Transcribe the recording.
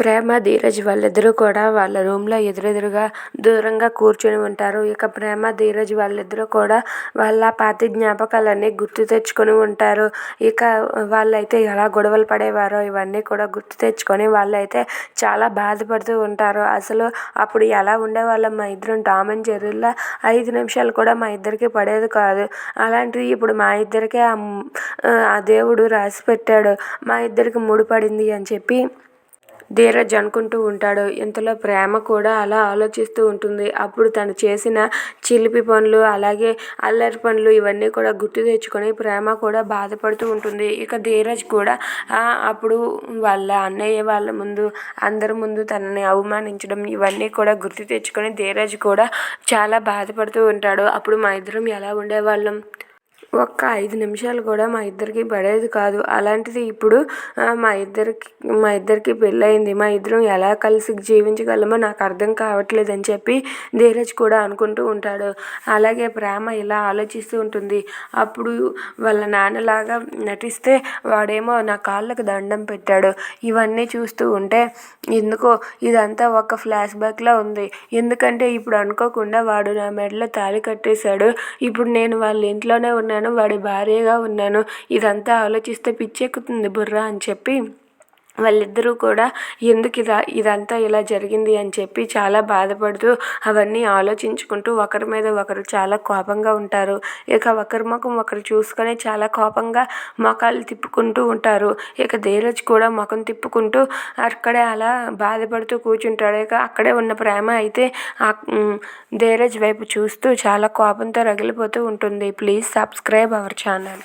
ప్రేమ ధీరజ్ వాళ్ళిద్దరూ కూడా వాళ్ళ రూమ్లో ఎదురెదురుగా దూరంగా కూర్చొని ఉంటారు. ఇక ప్రేమ ధీరజ్ వాళ్ళిద్దరూ కూడా వాళ్ళ పాత జ్ఞాపకాలన్నీ గుర్తు తెచ్చుకొని ఉంటారు. ఇక వాళ్ళైతే ఎలా గొడవలు పడేవారో ఇవన్నీ కూడా గుర్తు తెచ్చుకొని వాళ్ళైతే చాలా బాధపడుతూ ఉంటారు. అసలు అప్పుడు ఎలా ఉండేవాళ్ళం? మా ఇద్దరం టామ్ అండ్ జెర్రీలా ఐదు నిమిషాలు కూడా మా ఇద్దరికి పడేది కాదు. అలాంటిది ఇప్పుడు మా ఇద్దరికే ఆ దేవుడు రాసి పెట్టాడు. మా ఇద్దరికి ముడిపడింది అని చెప్పి ధీరజ్ అనుకుంటూ ఉంటాడు. ఇంతలో ప్రేమ కూడా అలా ఆలోచిస్తూ ఉంటుంది. అప్పుడు తను చేసిన చిలిపి పనులు అలాగే అల్లరి పనులు ఇవన్నీ కూడా గుర్తు తెచ్చుకొని ప్రేమ కూడా బాధపడుతూ ఉంటుంది. ఇక ధీరజ్ కూడా అప్పుడు వాళ్ళ అన్నయ్య వాళ్ళ ముందు అందరి ముందు తనని అవమానించడం ఇవన్నీ కూడా గుర్తు తెచ్చుకొని ధీరజ్ కూడా చాలా బాధపడుతూ ఉంటాడు. అప్పుడు మా ఇద్దరం ఎలా ఉండేవాళ్ళం? ఒక్క ఐదు నిమిషాలు కూడా మా ఇద్దరికి పడేది కాదు. అలాంటిది ఇప్పుడు మా ఇద్దరికి మా ఇద్దరికి పెళ్ళయింది. మా ఇద్దరం ఎలా కలిసి జీవించగలమో నాకు అర్థం కావట్లేదు అని చెప్పి ధీరజ్ కూడా అనుకుంటూ ఉంటాడు. అలాగే ప్రేమ ఇలా ఆలోచిస్తూ ఉంటుంది. అప్పుడు వాళ్ళ నాన్నలాగా నటిస్తే వాడేమో నా కాళ్ళకు దండం పెట్టాడు. ఇవన్నీ చూస్తూ ఉంటే ఎందుకో ఇదంతా ఒక ఫ్లాష్ బ్యాక్లా ఉంది. ఎందుకంటే ఇప్పుడు అనుకోకుండా వాడు నా మెడలో తాళి కట్టేశాడు. ఇప్పుడు నేను వాళ్ళ ఇంట్లోనే ఉన్నాను. ఉన్నాను వాడి భార్యగా ఉన్నాను. ఇదంతా ఆలోచిస్తే పిచ్చెక్కుతుంది బుర్ర అని చెప్పి వాళ్ళిద్దరూ కూడా ఎందుకు ఇలా ఇదంతా ఇలా జరిగింది అని చెప్పి చాలా బాధపడుతూ అవన్నీ ఆలోచించుకుంటూ ఒకరి మీద ఒకరు చాలా కోపంగా ఉంటారు. ఇక ఒకరి ముఖం ఒకరు చూసుకొని చాలా కోపంగా ముఖాలు తిప్పుకుంటూ ఉంటారు. ఇక ధీరజ్ కూడా ముఖం తిప్పుకుంటూ అక్కడే అలా బాధపడుతూ కూర్చుంటాడు. ఇక అక్కడే ఉన్న ప్రేమ అయితే ధీరజ్ వైపు చూస్తూ చాలా కోపంతో రగిలిపోతూ ఉంటుంది. Please subscribe our channel.